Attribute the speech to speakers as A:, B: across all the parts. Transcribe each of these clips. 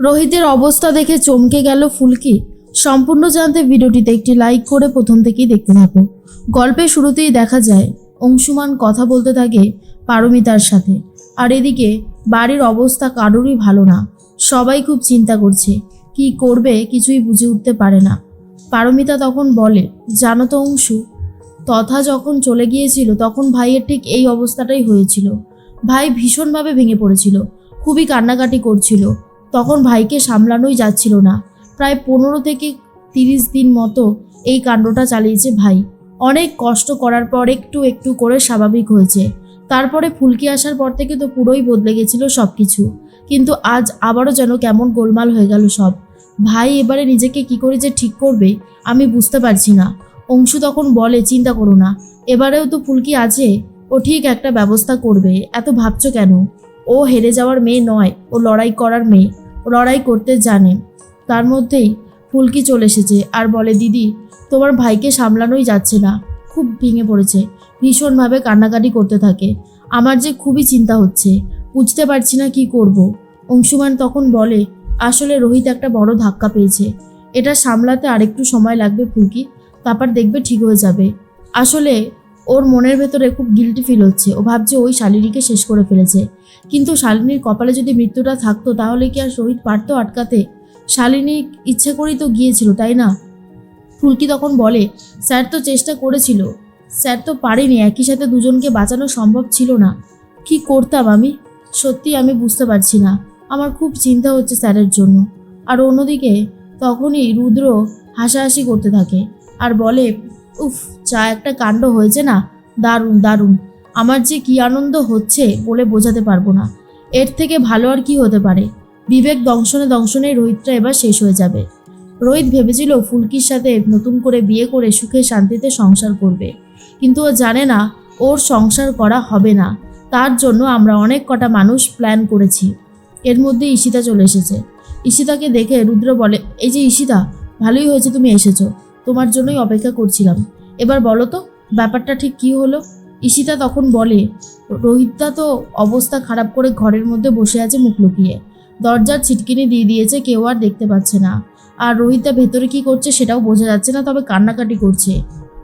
A: রোহিতের অবস্থা দেখে চমকে গেল ফুলকি। সম্পূর্ণ জানতে ভিডিওটিতে একটি লাইক করে প্রথম থেকেই দেখতে থাকো। গল্পের শুরুতেই দেখা যায়, অংশুমান কথা বলতে থাকে পারমিতার সাথে। আর এদিকে, বাড়ির অবস্থা কারোরই ভালো না। সবাই খুব চিন্তা করছে, কি করবে কিছুই বুঝে উঠতে পারে না। পারমিতা তখন বলে, জানো তো অংশু, তথা যখন চলে গিয়েছিল, তখন ভাইয়ের ঠিক এই অবস্থাটাই হয়েছিল। ভাই ভীষণভাবে ভেঙে পড়েছিল, খুবই কান্নাকাটি করছিল তখন ভাইকে সামলানোই যাচ্ছিল না। প্রায় পনেরো থেকে তিরিশ দিন মতো এই কাণ্ডটা চালিয়েছে ভাই। অনেক কষ্ট করার পর একটু একটু করে স্বাভাবিক হয়েছে। তারপরে ফুলকি আসার পর থেকে তো পুরোই বদলে গেছিল সব কিছু কিন্তু আজ আবারও যেন কেমন গোলমাল হয়ে গেল সব। ভাই এবারে নিজেকে কি করে যে ঠিক করবে, আমি বুঝতে পারছি না। অংশু তখন বলে, চিন্তা করো না। এবারেও তো ফুলকি আছে। ও ঠিক একটা ব্যবস্থা করবে। এত ভাবছ কেন? ও হেরে যাওয়ার মেয়ে নয়। ও লড়াই করার মেয়ে। লড়াই করতে জানে। তার মধ্যেই ফুলকি চলে এসেছে আর বলে, দিদি, তোমার ভাইকে সামলানোই যাচ্ছে না। খুব ভেঙে পড়েছে। ভীষণভাবে কান্নাকাটি করতে থাকে। আমার যে খুবই চিন্তা হচ্ছে। বুঝতে পারছি না কি করব। অংশুমান তখন বলে, আসলে রোহিত একটা বড় ধাক্কা পেয়েছে। এটা সামলাতে আরেকটু সময় লাগবে ফুলকি। তারপর দেখবে ঠিক হয়ে যাবে। আসলে ওর মনের ভেতরে খুব গিলটি ফিল হচ্ছে। ও ভাবছে ওই শালিনীকে শেষ করে ফেলেছে। কিন্তু শালিনীর কপালে যদি মৃত্যুটা থাকতো, তাহলে কি আর শহীদ পারতো আটকাতে? শালিনী ইচ্ছে করেই তো গিয়েছিল, তাই না? ফুলকি তখন বলে, স্যার তো চেষ্টা করেছিল। স্যার তো পারেনি, একই সাথে দুজনকে বাঁচানো সম্ভব ছিল না। কি করতাম আমি? সত্যি আমি বুঝতে পারছি না। আমার খুব চিন্তা হচ্ছে স্যারের জন্য। আর অন্যদিকে তখনই রুদ্র হাসাহাসি করতে থাকে। আর বলে উফ যা একটা কাণ্ড হয়েছে না? দারুণ দারুণ। আমার যে কি আনন্দ হচ্ছে বলে বোঝাতে পারব না। এর থেকে ভালো আর কি হতে পারে? বিবেক দংশনে দংশনে রোহিতটা এবার শেষ হয়ে যাবে। রোহিত ভেবেছিল ফুলকির সাথে নতুন করে বিয়ে করে সুখে শান্তিতে সংসার করবে। কিন্তু ও জানে না, ওর সংসার করা হবে না। তার জন্য আমরা অনেক কটা মানুষ প্ল্যান করেছি। এর মধ্যে ঈশিতা চলে এসেছে। ঈশিতাকে দেখে রুদ্র বলে, এই যে ঈশিতা, ভালোই হয়েছে তুমি এসেছ। তোমার জন্যই অপেক্ষা করছিলাম। এবার বলো তো, ব্যাপারটা ঠিক কি হলো? ঈশিতা তখন বলে, রোহিতদা তো অবস্থা খারাপ করে ঘরের মধ্যে বসে আছে মুখ লুকিয়ে। দরজার ছিটকিনি দিয়ে দিয়েছে, কেউ আর দেখতে পাচ্ছে না। আর রোহিতদা ভেতরে কি করছে সেটাও বোঝা যাচ্ছে না, তবে কান্নাকাটি করছে।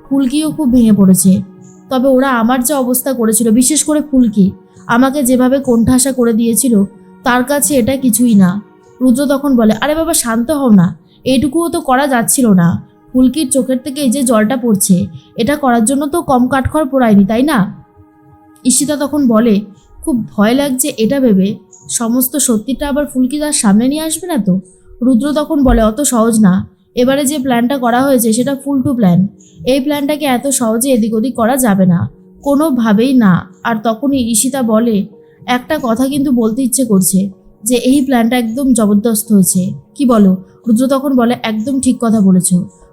A: ফুলকিও খুব ভেঙে পড়েছে। তবে ওরা আমার যে অবস্থা করেছিল, বিশেষ করে ফুলকি, আমাকে যেভাবে কোণঠাসা করে দিয়েছিল, তার কাছে এটা কিছুই না। রুদ্র তখন বলে, আরে বাবা, শান্ত হও না। এইটুকুও তো করা যাচ্ছিল না। ফুলকির চোখের থেকে এই যে জলটা পড়ছে, এটা করার জন্য তো কম কাঠখড় পোড়ায়নি, তাই না? ঈশিতা তখন বলে, খুব ভয় লাগছে এটা ভেবে। সমস্ত সত্যিটা আবার ফুলকি তার সামনে নিয়ে আসবে না তো? রুদ্র তখন বলে, অত সহজ না। এবারে যে প্ল্যানটা করা হয়েছে, সেটা ফুল টু প্ল্যান। এই প্ল্যানটাকে এত সহজে এদিক ওদিক করা যাবে না। কোনোভাবেই না। আর তখনই ঈশিতা বলে, একটা কথা কিন্তু বলতে ইচ্ছে করছে, যে এই প্ল্যানটা একদম জবরদস্ত হয়েছে। কি বলো? রুদ্র তখন বলে, একদম ঠিক কথা বলেছ।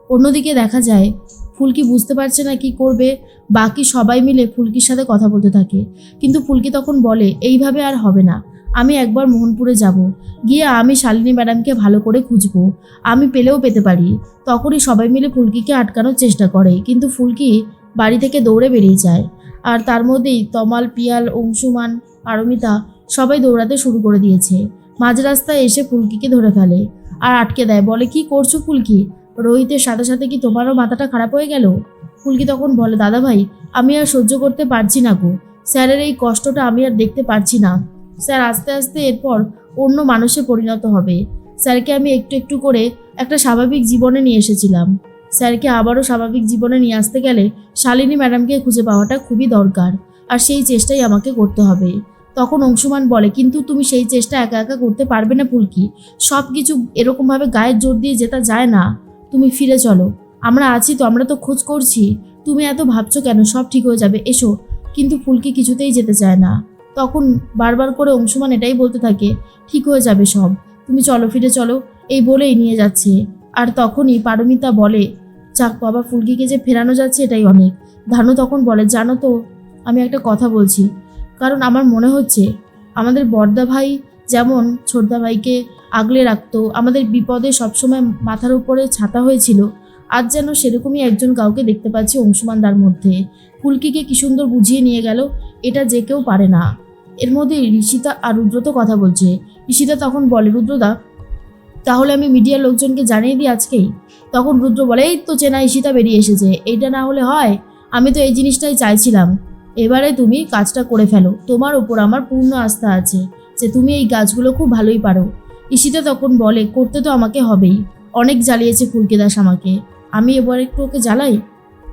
A: অন্যদিকে দেখা যায়, ফুলকি বুঝতে পারছে না কি করবে। বাকি সবাই মিলে ফুলকির সাথে কথা বলতে থাকে। কিন্তু ফুলকি তখন বলে, এইভাবে আর হবে না। আমি একবার মোহনপুরে যাব। গিয়ে আমি শালিনী ম্যাডামকে ভালো করে খুঁজবো। আমি পেলেও পেতে পারি। তখনই সবাই মিলে ফুলকিকে আটকানোর চেষ্টা করে। কিন্তু ফুলকি বাড়ি থেকে দৌড়ে বেরিয়ে যায়। আর তার মধ্যেই তমাল, পিয়াল, অংশুমান, পারমিতা সবাই দৌড়াতে শুরু করে দিয়েছে। মাঝ রাস্তায় এসে ফুলকিকে ধরে ফেলে। আর আটকে দেয়, বলে, কি করছ ফুলকি? রোহিতের সাথে সাথে কি তোমারও মাথাটা খারাপ হয়ে গেল? ফুলকি তখন বলে, দাদা ভাই, আমি আর সহ্য করতে পারছি না গো। স্যারের এই কষ্টটা আমি আর দেখতে পারছি না। স্যার আস্তে আস্তে এরপর অন্য মানুষে পরিণত হবে। স্যারকে আমি একটু একটু করে একটা স্বাভাবিক জীবনে নিয়ে এসেছিলাম। স্যারকে আবারও স্বাভাবিক জীবনে নিয়ে আসতে গেলে শালিনী ম্যাডামকে খুঁজে পাওয়াটা খুবই দরকার আর সেই চেষ্টাই আমাকে করতে হবে। তখন অংশুমান বলে, কিন্তু তুমি সেই চেষ্টা একা একা করতে পারবে না ফুলকি। সব কিছু এরকমভাবে গায়ের জোর দিয়ে যেটা যায় না। তুমি ফিরে চলো। আমরা আছি তো, আমরা তো খোঁজ করছি। তুমি এত ভাবছ কেন? সব ঠিক হয়ে যাবে, এসো। কিন্তু ফুলকি কিছুতেই যেতে চায় না। তখন বারবার করে অংশুমান এটাই বলতে থাকে, ঠিক হয়ে যাবে সব। তুমি চলো, ফিরে চলো। এই বলেই নিয়ে যাচ্ছে। আর তখনই পারমিতা বলে, যাক বাবা, ফুলকিকে যে ফেরানো যাচ্ছে এটাই অনেক। ধানু তখন বলে, জানো তো, আমি একটা কথা বলছি। কারণ আমার মনে হচ্ছে, আমাদের বর্দা ভাই যেমন ছোটদা ভাইকে আগলে রাখতো। আমাদের বিপদে সবসময় মাথার উপরে ছাতা হয়েছিল। আজ যেন সেরকমই একজন কাউকে দেখতে পাচ্ছি অংশুমানদার মধ্যে। ফুলকিকে কি সুন্দর বুঝিয়ে নিয়ে গেল, এটা যে কেউ পারে না। এর মধ্যে ঋষিতা আর রুদ্র তো কথা বলছে। ঋষিতা তখন বলে, রুদ্রদা, তাহলে আমি মিডিয়ার লোকজনকে জানিয়ে দিই আজকেই? তখন রুদ্র বলে, এই তো চেনা ঈশিতা বেরিয়ে এসেছে। এইটা না হলে হয়? আমি তো এই জিনিসটাই চাইছিলাম। এবারে তুমি কাজটা করে ফেলো। তোমার ওপর আমার পূর্ণ আস্থা আছে যে তুমি এই গাছগুলো খুব ভালোই পারো। ঈশিতা তখন বলে, করতে তো আমাকে হবেই। অনেক জ্বালিয়েছে ফুলকে দাস আমাকে। আমি এবার একটু ওকে জ্বালাই?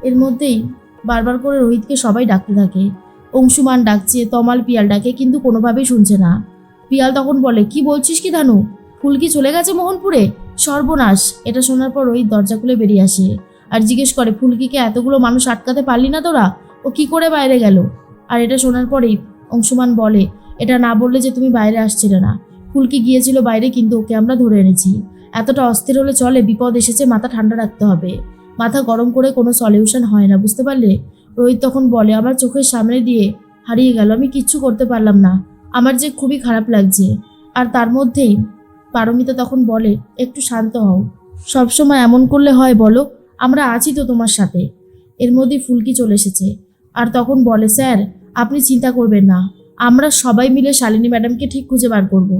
A: এর মধ্যেই বারবার করে রোহিতকে সবাই ডাকতে থাকে। অংশুমান ডাকছে, তমাল পিয়াল ডাকে, কিন্তু কোনোভাবেই শুনছে না। পিয়াল তখন বলে, কি বলছিস কি ধানু? ফুলকি চলে গেছে মোহনপুরে? সর্বনাশ! এটা শোনার পর রোহিত দরজা খুলে বেরিয়ে আসে আর জিজ্ঞেস করে, ফুলকিকে এতগুলো মানুষ আটকাতে পারলি না তোরা? ও কি করে বাইরে গেল? আর এটা শোনার পরেই অংশুমান বলে, এটা না বললে যে তুমি বাইরে আসছিলে না। ফুলকি গিয়েছিল বাইরে, কিন্তু ওকে আমরা ধরে এনেছি। এতটা অস্থির হলে চলে, বিপদ এসেছে, মাথা ঠান্ডা রাখতে হবে। মাথা গরম করে কোনো সলিউশন হয় না, বুঝতে পারলে? রোহিত তখন বলে, আমার চোখের সামনে দিয়ে হারিয়ে গেল, আমি কিচ্ছু করতে পারলাম না। আমার যে খুবই খারাপ লাগছে। আর তার মধ্যেই পারমিতা তখন বলে, একটু শান্ত হও। সবসময় এমন করলে হয়, বলো, আমরা আছি তো তোমার সাথে। এর মধ্যেই ফুলকি চলে এসেছে। আর তখন বলে, স্যার, আপনি চিন্তা করবেন না। আমরা সবাই মিলে শালিনী ম্যাডামকে ঠিক খুঁজে বার করব।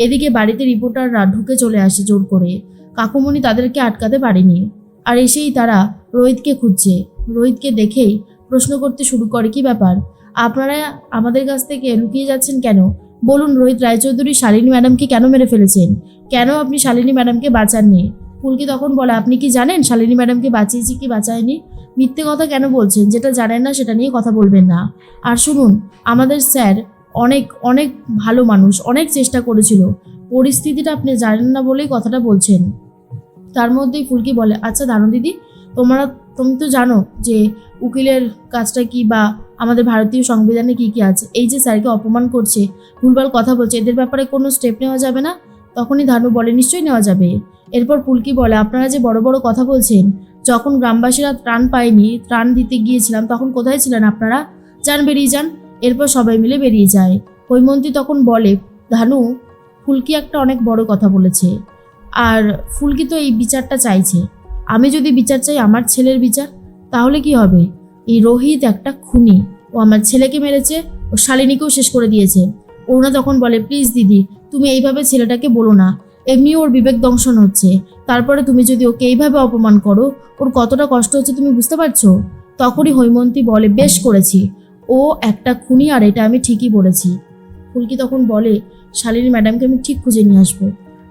A: এদিকে বাড়িতে রিপোর্টাররা ঢুকে চলে আসে জোর করে। কাকুমণি তাদেরকে আটকাতে পারেনি। আর এসেই তারা রোহিতকে খুঁজছে। রোহিতকে দেখেই প্রশ্ন করতে শুরু করে, কি ব্যাপার? আপনারা আমাদের কাছ থেকে লুকিয়ে যাচ্ছেন কেন? বলুন, রোহিত রায়চৌধুরী শালিনী ম্যাডামকে কেন মেরে ফেলেছেন? কেন আপনি শালিনী ম্যাডামকে বাঁচাননি? ফুলকি তখন বলে, আপনি কি জানেন শালিনী ম্যাডামকে বাঁচিয়েছি কি বাঁচায়নি? মিথ্যে কথা কেন বলছেন? যেটা জানেন না সেটা নিয়ে কথা বলবেন না। আর শুনুন, আমাদের স্যার অনেক অনেক ভালো মানুষ, অনেক চেষ্টা করেছিল। পরিস্থিতিটা আপনি জানেন না বলেই কথাটা বলছেন। তার মধ্যেই ফুলকি বলে আচ্ছা দারুণ দিদি, তোমরা, তুমি তো জানো যে উকিলের কাজটা কি বা আমাদের ভারতীয় সংবিধানে কি কি আছে। এই যে স্যারকে অপমান করছে, ভুলভাল কথা বলছে, এদের ব্যাপারে কোনো স্টেপ নেওয়া যাবে না? তখনই ধানু বলে, নিশ্চয়ই নেওয়া যাবে। এরপর ফুলকি বলে, আপনারা যে বড় বড় কথা বলছেন, যখন গ্রামবাসীরা ত্রাণ পায়নি, ত্রাণ দিতে গিয়েছিলাম, তখন কোথায় ছিলেন আপনারা? যান, বেরিয়ে যান। এরপর সবাই মিলে বেরিয়ে যায়। হৈমন্তী তখন বলে, ধানু, ফুলকি একটা অনেক বড় কথা বলেছে। আর ফুলকি তো এই বিচারটা চাইছে। আমি যদি বিচার চাই আমার ছেলের বিচার, তাহলে কি হবে? এই রোহিত একটা খুনি। ও আমার ছেলেকে মেরেছে, ও শালিনীকেও শেষ করে দিয়েছে। অরুণা তখন বলে, প্লিজ দিদি, তুমি এইভাবে ছেলেটাকে বলো না। এমনি ওর বিবেক দংশন হচ্ছে। তারপরে তুমি যদি ওকে এইভাবে অপমান করো, ওর কতটা কষ্ট হচ্ছে তুমি বুঝতে পারছ? তখনই হৈমন্তী বলে, বেশ করেছি। ও একটা খুনি, আর এটা আমি ঠিকই বলেছি। ফুলকি তখন বলে, শালিনী ম্যাডামকে আমি ঠিক খুঁজে নিয়ে আসব।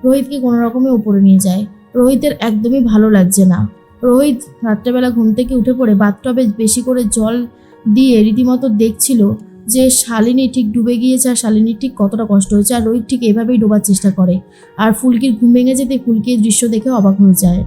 A: রোহিতকে কোনো রকমে ওপরে নিয়ে যায়। রোহিতের একদমই ভালো লাগছে না। রোহিত রাত্রেবেলা ঘুম থেকে উঠে পড়ে বাথটবে বেশি করে জল দিয়ে রীতিমতো দেখছিল যে শালিনী ঠিক ডুবে গিয়েছে, আর শালিনীর ঠিক কতটা কষ্ট হয়েছে, আর রোহিত ঠিক এভাবেই ডোবার চেষ্টা করে। আর ফুলকির ঘুম ভেঙে যেতে ফুলকির দৃশ্য দেখে অবাক হয়ে যায়।